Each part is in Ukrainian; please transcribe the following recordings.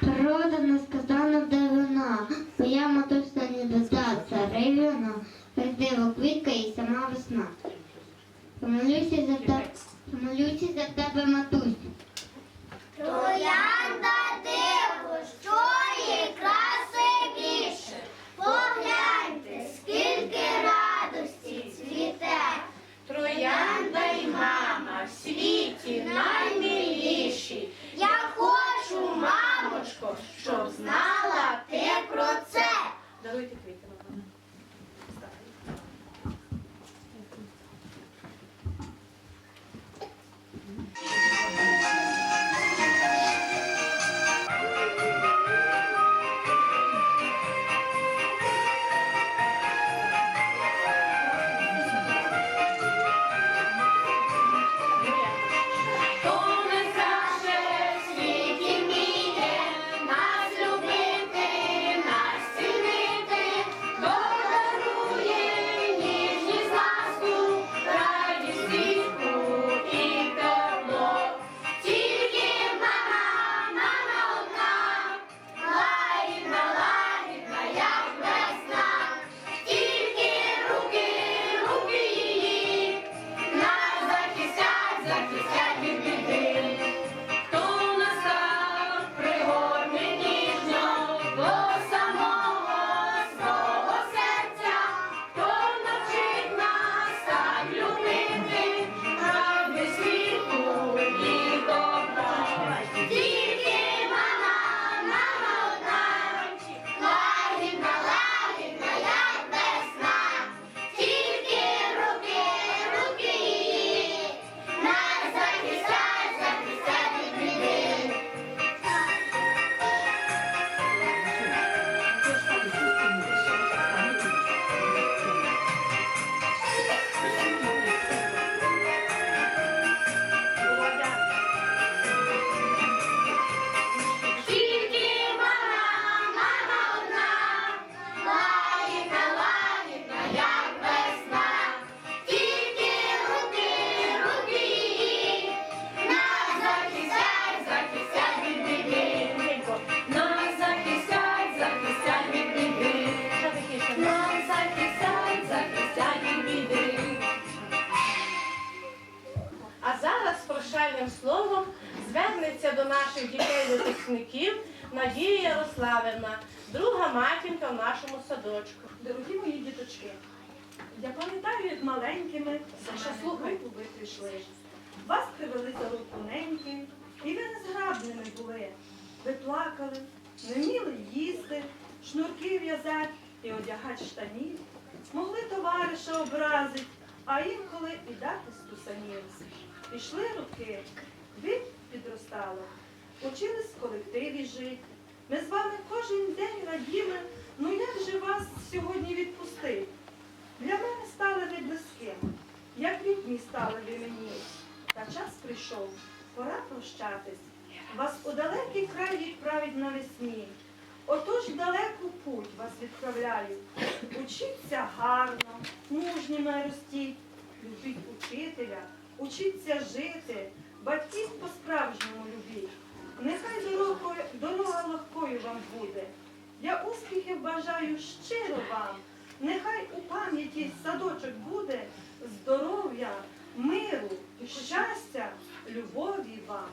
Природа несказана дивина, моя матуся не дода, царевина, диво квітка і сама весна. Помолюся за тебе, помолюся за тебе, матусь. Троянда прощальним словом звернеться до наших дітей-випускників Надія Ярославівна, друга матінка в нашому садочку. Дорогі мої діточки, я пам'ятаю, як маленькими, Саша, слухайте, ви прийшли. Вас привели за руку неньки, і ви незграбними були. Ви плакали, не вміли їсти, шнурки в'язати і одягати штанів. Могли товариша образить, а інколи і дати стусанів. Пішли роки, ви підростали, учились в колективі жити. Ми з вами кожен день раділи, ну як же вас сьогодні відпустити? Для мене стали ви близьким, як рідні стали ви мені. Та час прийшов, пора прощатись. Вас у далекий край відправить навесні. Отож далеку путь вас відправляю. Учіться гарно, мужніми ростіть, любіть учителя, учіться жити, батьків по-справжньому любіть. Нехай дорога, дорога легкою вам буде. Я успіхів бажаю щиро вам. Нехай у пам'яті садочок буде здоров'я, миру, щастя, любові вам.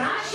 not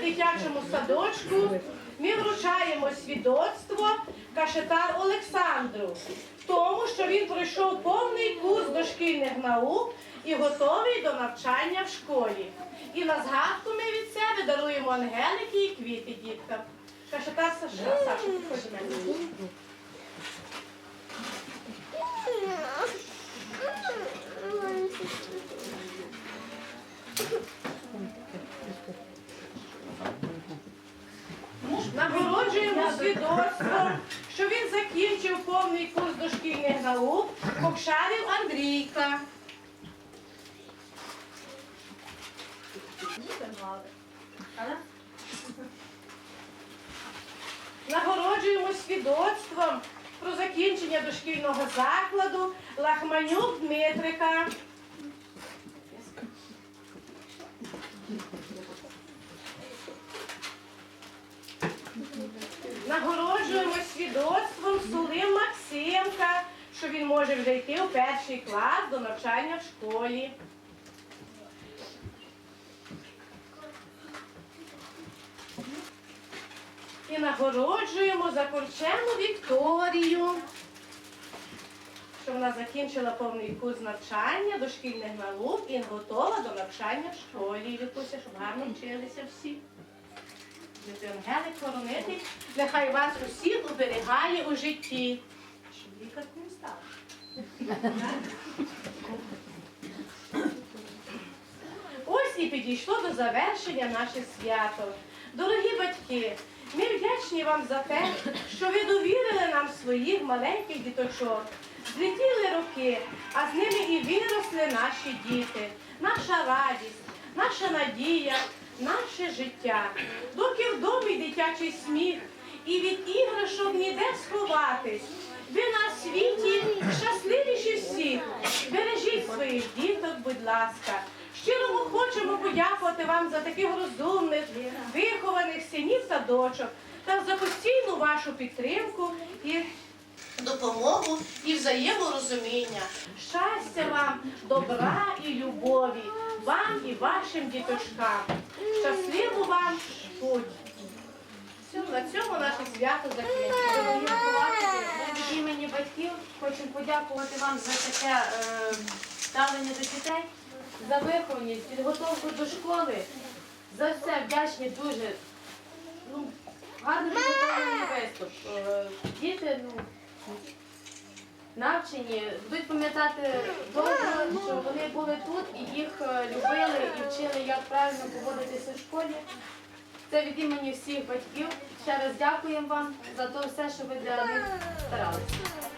дитячому садочку ми вручаємо свідоцтво Кашетар Олександру в тому, що він пройшов повний курс дошкільних наук і готовий до навчання в школі. І на згадку ми від себе даруємо ангелики і квіти діткам. Кашетар Саша, Саша, підходь мене. Свідоцтво, що він закінчив повний курс дошкільних наук Кокшарів Андрійка. Нагороджуємо свідоцтвом про закінчення дошкільного закладу Лахманюк Дмитрика. Нагороджуємо свідоцтвом Сулим Максимка, що він може вже йти у перший клас до навчання в школі. І нагороджуємо за Корчену Вікторію, що вона закінчила повний курс навчання дошкільних наук і готова до навчання в школі. Вікуся, щоб гарно вчилися всі. Святий Ангелик хоронити, нехай вас усіх оберігає у житті. Щоб не став. Ось і підійшло до завершення наше свято. Дорогі батьки, ми вдячні вам за те, що ви довірили нам своїх маленьких діточок. Злетіли роки, а з ними і виросли наші діти, наша радість, наша надія, наше життя. Доки в домі дитячий сміх, і від іграшок ніде сховатись. Ви на світі щасливіші всіх. Бережіть своїх діток, будь ласка. Щиро ми хочемо подякувати вам за таких розумних, вихованих синів та дочок та за постійну вашу підтримку і допомогу і взаєморозуміння. Щастя вам, добра і любові, вам і вашим діточкам. Щасливо вам путь. На цьому наше свято закінчується. Від імені батьків хочемо подякувати вам за таке е, ставлення до дітей, за вихованість, підготовку до школи. За все вдячні дуже. Ну, гарно підготовлений виступ. Е, діти, ну, навчені, будуть пам'ятати довго, що вони були тут і їх е, любили і вчили, як правильно поводитися в школі. Це від імені всіх батьків. Ще раз дякуємо вам за те все, що ви для них старалися.